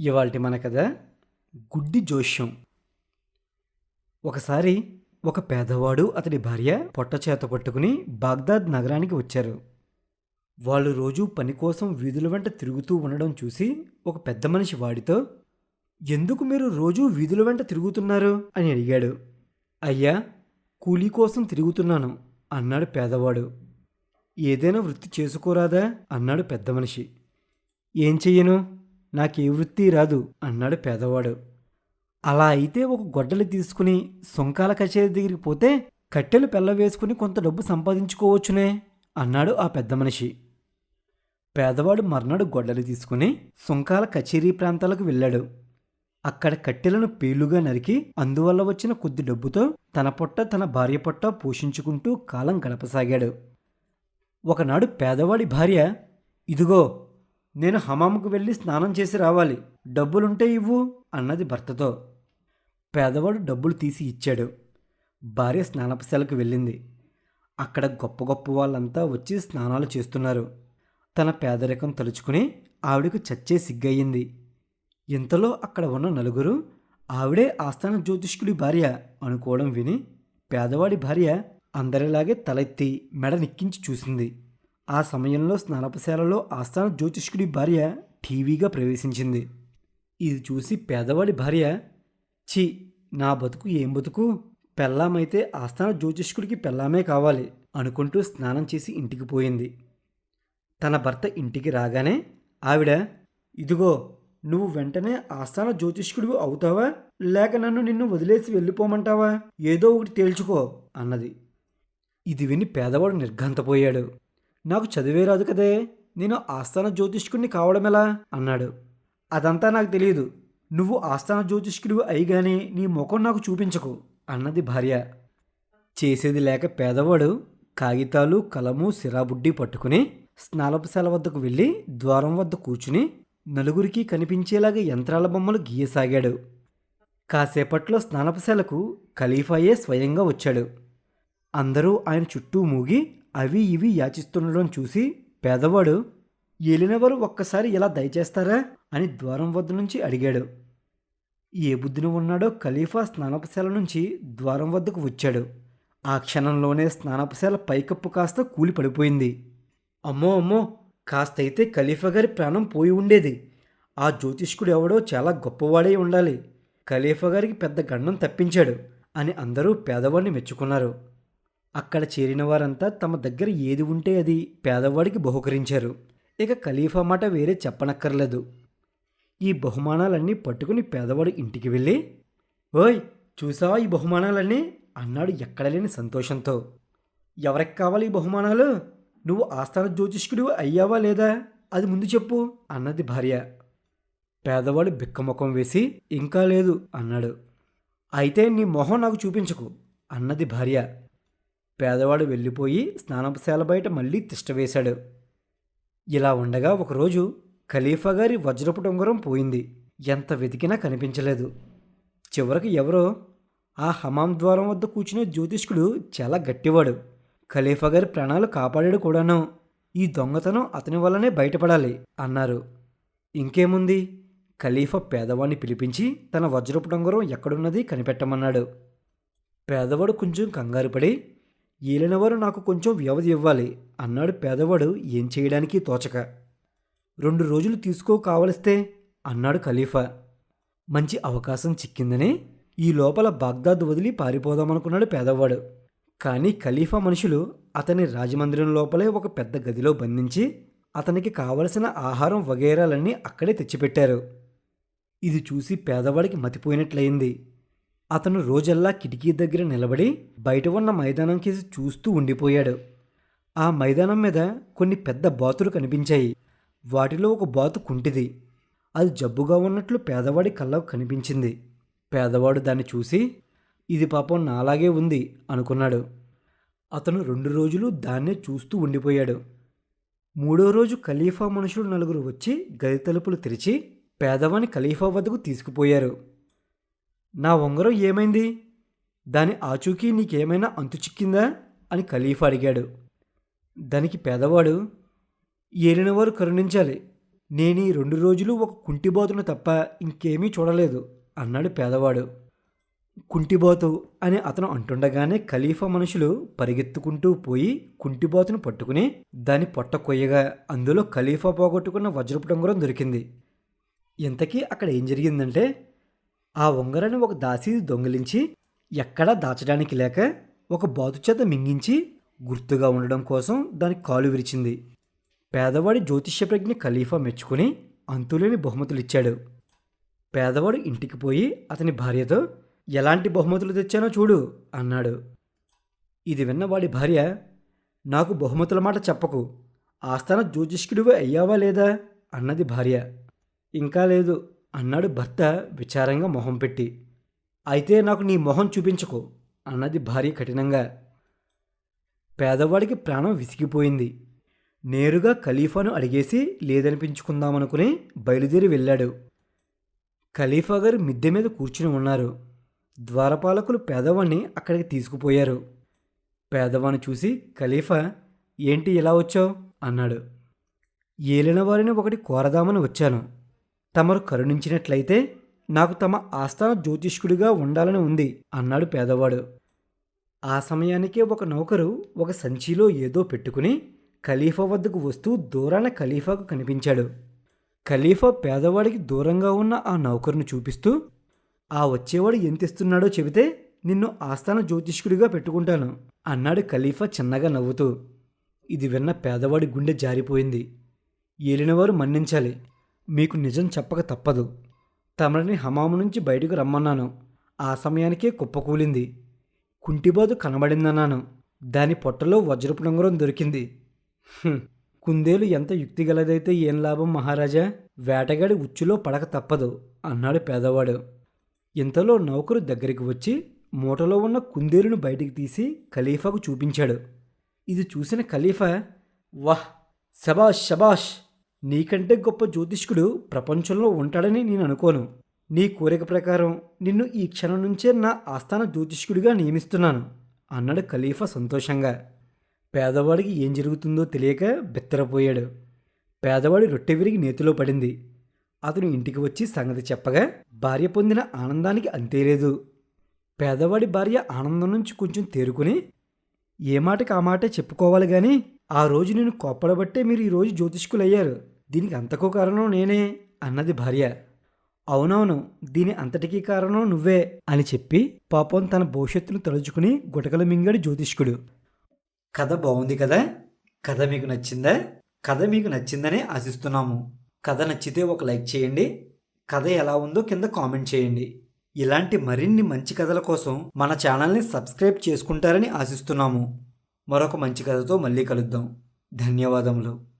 ఇవాళ మన కథ గుడ్డి జోష్యం. ఒకసారి ఒక పేదవాడు అతడి భార్య పొట్ట చేత పట్టుకుని బాగ్దాద్ నగరానికి వచ్చారు. వాళ్ళు రోజూ పని కోసం వీధుల వెంట తిరుగుతూ ఉండడం చూసి ఒక పెద్ద మనిషి వాడితో ఎందుకు మీరు రోజూ వీధుల వెంట తిరుగుతున్నారు? అని అడిగాడు. అయ్యా కూలీ కోసం తిరుగుతున్నాను అన్నాడు పేదవాడు. ఏదైనా వృత్తి చేసుకోరాదా? అన్నాడు పెద్ద మనిషి. ఏం చెయ్యను? నాకే వృత్తి రాదు అన్నాడు పేదవాడు. అలా అయితే ఒక గొడ్డలి తీసుకుని సొంకాల కచేరీ దగ్గరికి పోతే కట్టెలు పెళ్ళవేసుకుని కొంత డబ్బు సంపాదించుకోవచ్చునే అన్నాడు ఆ పెద్ద మనిషి. పేదవాడు మర్నాడు గొడ్డలి తీసుకుని సుంకాల కచేరీ ప్రాంతాలకు వెళ్ళాడు. అక్కడ కట్టెలను పేలుగా నరికి అందువల్ల వచ్చిన కొద్ది డబ్బుతో తన పొట్ట తన భార్య పొట్ట పోషించుకుంటూ కాలం గడపసాగాడు. ఒకనాడు పేదవాడి భార్య ఇదిగో నేను హమాముకు వెళ్ళి స్నానం చేసి రావాలి. డబ్బులుంటే ఇవ్వు అన్నది భర్తతో. పేదవాడు డబ్బులు తీసి ఇచ్చాడు. భార్య స్నానపశాలకు వెళ్ళింది. అక్కడ గొప్ప గొప్ప వాళ్ళంతా వచ్చి స్నానాలు చేస్తున్నారు. తన పేదరికం తలుచుకుని ఆవిడకు చచ్చే సిగ్గయింది ఇంతలో అక్కడ ఉన్న నలుగురు ఆవిడే ఆస్థాన జ్యోతిష్కుడి భార్య అనుకోవడం విని పేదవాడి భార్య అందరిలాగే తలెత్తి మెడ నిక్కించి చూసింది. ఆ సమయంలో స్నానపశాలలో ఆస్థాన జ్యోతిష్కుడి భార్య టీవీగా ప్రవేశించింది. ఇది చూసి పేదవాడి భార్య ఛీ నా బతుకు ఏం బతుకు? పెళ్ళామైతే ఆస్థాన జ్యోతిష్కుడికి పెళ్ళామే కావాలి అనుకుంటూ స్నానం చేసి ఇంటికి పోయింది. తన భర్త ఇంటికి రాగానే ఆవిడ ఇదిగో నువ్వు వెంటనే ఆస్థాన జ్యోతిష్కుడివి అవుతావా? లేక నన్ను నిన్ను వదిలేసి వెళ్ళిపోమంటావా? ఏదో ఒకటి తేల్చుకో అన్నది. ఇది విని పేదవాడు నిర్ఘంతపోయాడు. నాకు చదివే రాదు కదే. నేను ఆస్థాన జ్యోతిష్కుడిని కావడం ఎలా? అన్నాడు. అదంతా నాకు తెలియదు నువ్వు ఆస్థాన జ్యోతిష్కుడివి అయిగానే నీ ముఖం నాకు చూపించకు అన్నది భార్య. చేసేది లేక పేదవాడు కాగితాలు కలము సిరాబుడ్డి పట్టుకుని స్నానపశాల వద్దకు వెళ్ళి ద్వారం వద్ద కూర్చుని నలుగురికి కనిపించేలాగా యంత్రాల బొమ్మలు గీయసాగాడు. కాసేపట్లో స్నానపశాలకు ఖలీఫాయే స్వయంగా వచ్చాడు. అందరూ ఆయన చుట్టూ మూగి అవి ఇవి యాచిస్తుండడం చూసి పేదవాడు ఏలినవారు ఒక్కసారి ఇలా దయచేస్తారా? అని ద్వారం వద్ద నుంచి అడిగాడు. ఏ బుద్ధిని ఉన్నాడో ఖలీఫా స్నానపశాల నుంచి ద్వారం వద్దకు వచ్చాడు. ఆ క్షణంలోనే స్నానపశాల పైకప్పు కాస్త కూలి పడిపోయింది అమ్మో అమ్మో కాస్తైతే ఖలీఫా గారి ప్రాణం పోయి ఉండేది. ఆ జ్యోతిష్కుడు ఎవడో చాలా గొప్పవాడే ఉండాలి. ఖలీఫా గారికి పెద్ద గండం తప్పించాడు అని అందరూ పేదవాడిని మెచ్చుకున్నారు. అక్కడ చేరిన వారంతా తమ దగ్గర ఏది ఉంటే అది పేదవాడికి బహుకరించారు. ఇక ఖలీఫా మాట వేరే చెప్పనక్కర్లేదు. ఈ బహుమానాలన్నీ పట్టుకుని పేదవాడు ఇంటికి వెళ్ళి ఓయ్ చూసావా ఈ బహుమానాలన్నీ? అన్నాడు ఎక్కడ లేని సంతోషంతో. ఎవరికి కావాలి ఈ బహుమానాలు? నువ్వు ఆస్థాన జ్యోతిష్కుడు అయ్యావా లేదా? అది ముందు చెప్పు అన్నది భార్య. పేదవాడు బిక్కముఖం వేసి ఇంకా లేదు అన్నాడు. అయితే నీ మొహం నాకు చూపించకు అన్నది భార్య. పేదవాడు వెళ్ళిపోయి స్నానపశాల బయట మళ్ళీ తిష్టవేశాడు ఇలా ఉండగా ఒకరోజు ఖలీఫా గారి వజ్రపు డొంగరం పోయింది. ఎంత వెతికినా కనిపించలేదు. చివరికి ఎవరో ఆ హమాం ద్వారం వద్ద కూర్చునే జ్యోతిష్కుడు చాలా గట్టివాడు. ఖలీఫా గారి ప్రాణాలు కాపాడాడు కూడాను. ఈ దొంగతనం అతని వల్లనే బయటపడాలి అన్నారు. ఇంకేముంది? ఖలీఫా పేదవాడిని పిలిపించి తన వజ్రపు డొంగరం ఎక్కడున్నది కనిపెట్టమన్నాడు. పేదవాడు కొంచెం కంగారుపడి ఏలినవారు నాకు కొంచెం వ్యవధి ఇవ్వాలి అన్నాడు పేదవాడు ఏం చేయడానికి తోచక. రెండు రోజులు తీసుకో కావలిస్తే అన్నాడు ఖలీఫా. మంచి అవకాశం చిక్కిందని ఈ లోపల బాగ్దాద్ వదిలి పారిపోదామనుకున్నాడు పేదవాడు. కానీ ఖలీఫా మనుషులు అతని రాజమందిరం లోపలే ఒక పెద్ద గదిలో బంధించి అతనికి కావలసిన ఆహారం వగైరాలన్నీ అక్కడే తెచ్చిపెట్టారు. ఇది చూసి పేదవాడికి మతిపోయినట్లయింది. అతను రోజల్లా కిటికీ దగ్గర నిలబడి బయట ఉన్న మైదానం కేసి చూస్తూ ఉండిపోయాడు. ఆ మైదానం మీద కొన్ని పెద్ద బాతులు కనిపించాయి. వాటిలో ఒక బాతు కుంటిది. అది జబ్బుగా ఉన్నట్లు పేదవాడి కళ్ళకు కనిపించింది. పేదవాడు దాన్ని చూసి ఇది పాపం నాలాగే ఉంది అనుకున్నాడు. అతను రెండు రోజులు దాన్నే చూస్తూ ఉండిపోయాడు. మూడో రోజు ఖలీఫా మనుషులు నలుగురు వచ్చి గది తలుపులు తెరిచి పేదవాని ఖలీఫా వద్దకు తీసుకుపోయారు. నా ఉంగరం ఏమైంది? దాని ఆచూకీ నీకేమైనా అంతు చిక్కిందా? అని ఖలీఫా అడిగాడు. దానికి పేదవాడు ఏలినవారు కరుణించాలి. నేను ఈ రెండు రోజులు ఒక కుంటిబోతును తప్ప ఇంకేమీ చూడలేదు అన్నాడు పేదవాడు. కుంటిబోతు అని అతను అంటుండగానే ఖలీఫా మనుషులు పరిగెత్తుకుంటూ పోయి కుంటిబోతును పట్టుకుని దాని పొట్ట కొయ్యగా అందులో ఖలీఫా పోగొట్టుకున్న వజ్రపు ఉంగరం దొరికింది. ఇంతకీ అక్కడ ఏం జరిగిందంటే ఆ ఉంగరాన్ని ఒక దాసి దొంగిలించి ఎక్కడా దాచడానికి లేక ఒక బాతు చేత మింగించి గుర్తుగా ఉండడం కోసం దానికి కాలు విరిచింది. పేదవాడి జ్యోతిష్య ప్రజ్ఞ ఖలీఫా మెచ్చుకుని అంతులేని బహుమతులు ఇచ్చాడు. పేదవాడు ఇంటికి పోయి అతని భార్యతో ఎలాంటి బహుమతులు తెచ్చానో చూడు అన్నాడు. ఇది విన్న వాడి భార్య నాకు బహుమతుల మాట చెప్పకు. ఆస్థాన జ్యోతిష్కుడివి అయ్యావా లేదా? అన్నది భార్య. ఇంకా లేదు. అన్నాడు భర్త విచారంగా మొహం పెట్టి. అయితే నాకు నీ మొహం చూపించకు అన్నది భార్య కఠినంగా. పేదవాడికి ప్రాణం విసిగిపోయింది. నేరుగా ఖలీఫాను అడిగేసి లేదనిపించుకుందామనుకుని బయలుదేరి వెళ్ళాడు. ఖలీఫా గారు మిద్దె మీద కూర్చుని ఉన్నారు. ద్వారపాలకులు పేదవాణ్ణి అక్కడికి తీసుకుపోయారు. పేదవాణ్ణి చూసి ఖలీఫా ఏంటి ఇలా వచ్చావు? అన్నాడు. ఏలిన వారిని ఒకటి కోరదామని వచ్చాను. తమరు కరుణించినట్లయితే నాకు తమ ఆస్థాన జ్యోతిష్కుడిగా ఉండాలని ఉంది అన్నాడు పేదవాడు. ఆ సమయానికే ఒక నౌకరు ఒక సంచిలో ఏదో పెట్టుకుని ఖలీఫా వద్దకు వస్తూ దూరాన ఖలీఫాకు కనిపించాడు. ఖలీఫా పేదవాడికి దూరంగా ఉన్న ఆ నౌకరును చూపిస్తూ ఆ వచ్చేవాడు ఎంత ఇస్తున్నాడో చెబితే నిన్ను ఆస్థాన జ్యోతిష్కుడిగా పెట్టుకుంటాను అన్నాడు ఖలీఫా చిన్నగా నవ్వుతూ. ఇది విన్న పేదవాడి గుండె జారిపోయింది. ఏలినవారు మన్నించాలి. మీకు నిజం చెప్పక తప్పదు. తమరిని హమాము నుంచి బయటకు రమ్మన్నాను. ఆ సమయానికే కుప్పకూలింది కుంటిబాదు కనబడిందన్నాను. దాని పొట్టలో వజ్రపు ఉంగరం దొరికింది. కుందేలు ఎంత యుక్తిగలదైతే ఏం లాభం మహారాజా? వేటగాడి ఉచ్చులో పడక తప్పదు అన్నాడు పేదవాడు. ఇంతలో నౌకరు దగ్గరికి వచ్చి మూటలో ఉన్న కుందేలును బయటికి తీసి ఖలీఫాకు చూపించాడు. ఇది చూసిన ఖలీఫా? వాహ్! శబాష్ శబాష్! నీకంటే గొప్ప జ్యోతిష్కుడు ప్రపంచంలో ఉంటాడని నేను అనుకోను. నీ కోరిక ప్రకారం నిన్ను ఈ క్షణం నుంచే నా ఆస్థాన జ్యోతిష్కుడిగా నియమిస్తున్నాను అన్నాడు ఖలీఫా సంతోషంగా. పేదవాడికి ఏం జరుగుతుందో తెలియక బిత్తరపోయాడు. పేదవాడి రొట్టె విరిగి నేతిలో పడింది. అతను ఇంటికి వచ్చి సంగతి చెప్పగా భార్య పొందిన ఆనందానికి అంతేలేదు పేదవాడి భార్య ఆనందం నుంచి కొంచెం తేరుకుని ఏ మాటకి ఆ మాటే చెప్పుకోవాలి కానీ ఆ రోజు నేను కోప్పడబట్టే మీరు ఈరోజు జ్యోతిష్కులయ్యారు. దీనికి అంతకు కారణం నేనే అన్నది భార్య. అవునవును దీని అంతటికీ కారణం నువ్వే అని చెప్పి పాపం తన భవిష్యత్తును తలుచుకుని గుటకలు మింగాడు జ్యోతిష్కుడు. కథ బాగుంది కదా? కథ మీకు నచ్చిందా? కథ మీకు నచ్చిందని ఆశిస్తున్నాము. కథ నచ్చితే ఒక లైక్ చేయండి. కథ ఎలా ఉందో కింద కామెంట్ చేయండి. ఇలాంటి మరిన్ని మంచి కథల కోసం మన ఛానల్ని సబ్స్క్రైబ్ చేసుకుంటారని ఆశిస్తున్నాము. మరొక మంచి కథతో మళ్ళీ కలుద్దాం. ధన్యవాదములు.